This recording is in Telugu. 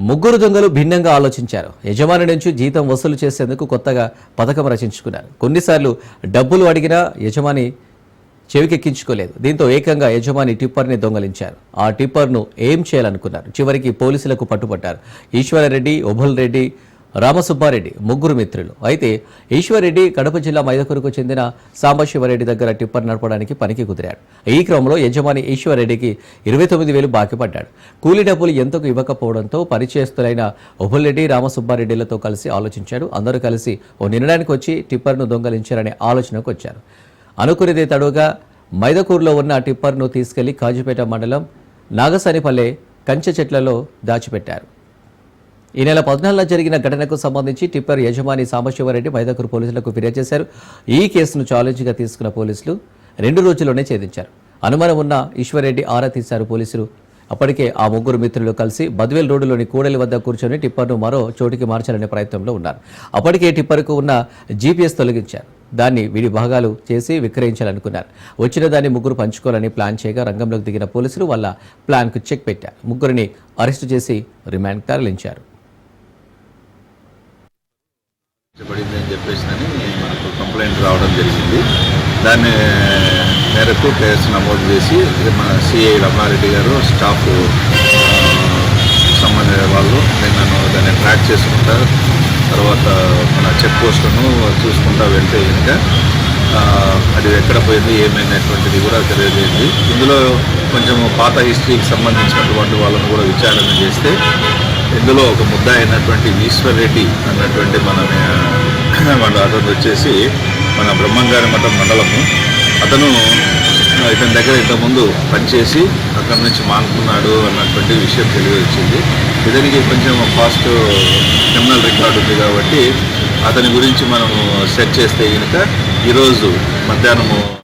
ముగ్గురు దొంగలు భిన్నంగా ఆలోచించారు. యజమాని నుంచి జీతం వసూలు చేసేందుకు కొత్తగా పథకం రచించుకున్నారు. కొన్నిసార్లు డబ్బులు అడిగినా యజమాని చెవికెక్కించుకోలేదు. దీంతో ఏకంగా యజమాని టిప్పర్ని దొంగలించారు. ఆ టిప్పర్ను ఏం చేయాలనుకున్నారు? చివరికి పోలీసులకు పట్టుబట్టారు. ఈశ్వరరెడ్డి ఉభల్ రెడ్డి రామసుబ్బారెడ్డి ముగ్గురు మిత్రులు. అయితే ఈశ్వర్రెడ్డి కడప జిల్లా మైదకూరుకు చెందిన సాంబశివరెడ్డి దగ్గర టిప్పర్ నడపడానికి పనికి కుదిరాడు. ఈ క్రమంలో యజమాని ఈశ్వర్రెడ్డికి ఇరవై తొమ్మిది వేలు బాకీ పడ్డాడు. కూలీ డబ్బులు ఎంతకు ఇవ్వకపోవడంతో పరిచయస్తులైన ఉభుల్రెడ్డి రామసుబ్బారెడ్డిలతో కలిసి ఆలోచించాడు. అందరూ కలిసి ఓ నిర్ణయానికి వచ్చి టిప్పర్ను దొంగలించారనే ఆలోచనకు వచ్చారు. అనుకునేదే తడుగా మైదకూరులో ఉన్న టిప్పర్ను తీసుకెళ్ళి కాజుపేట మండలం నాగసానిపల్లె కంచె చెట్లలో దాచిపెట్టారు. ఈ నెల పద్నాలుగున జరిగిన ఘటనకు సంబంధించి టిప్పర్ యజమాని సాంబశివరెడ్డి మైదాకూరు పోలీసులకు ఫిర్యాదు చేశారు. ఈ కేసును ఛాలెంజ్గా తీసుకున్న పోలీసులు రెండు రోజుల్లోనే ఛేదించారు. అనుమానం ఉన్న ఈశ్వర్రెడ్డి ఆరా తీశారు పోలీసులు. అప్పటికే ఆ ముగ్గురు మిత్రులు కలిసి బద్వేల్ రోడ్డులోని కూడలి వద్ద కూర్చొని టిప్పర్ను మరో చోటికి మార్చాలనే ప్రయత్నంలో ఉన్నారు. అప్పటికే టిప్పర్కు ఉన్న జీపీఎస్ తొలగించారు. దాన్ని విడి భాగాలు చేసి విక్రయించాలనుకున్నారు. వచ్చిన దాన్ని ముగ్గురు పంచుకోవాలని ప్లాన్ చేయగా రంగంలోకి దిగిన పోలీసులు వాళ్ళ ప్లాన్కు చెక్ పెట్టారు. ముగ్గురిని అరెస్టు చేసి రిమాండ్ తరలించారు. పడింది అని చెప్పేసి అని మనకు కంప్లైంట్ రావడం జరిగింది. దాన్ని మేరకు కేసు నమోదు చేసి మన సిఐ రమణారెడ్డి గారు స్టాఫ్ సంబంధించిన వాళ్ళు నన్ను దాన్ని ట్రాక్ చేసుకుంటా తర్వాత మన చెక్ పోస్టును చూసుకుంటా వెళ్తే కనుక అది ఎక్కడ పోయింది ఏమైనటువంటిది కూడా తెలియజేయండి. ఇందులో కొంచెం పాత హిస్టరీకి సంబంధించినటువంటి వాళ్ళను కూడా విచారణ చేస్తే ఇందులో ఒక ముద్ద అయినటువంటి ఈశ్వర్ రెడ్డి అన్నటువంటి మన మన అతను వచ్చేసి మన బ్రహ్మంగారి మఠం మండలము. అతను ఇతని దగ్గర ఇంతకుముందు పనిచేసి అక్కడి నుంచి మానుకున్నాడు అన్నటువంటి విషయం తెలియవచ్చింది ఇతనికి కొంచెం ఫాస్ట్ క్రిమినల్ రికార్డు ఉంది కాబట్టి అతని గురించి మనము సెర్చ్ చేస్తే కనుక ఈరోజు మధ్యాహ్నము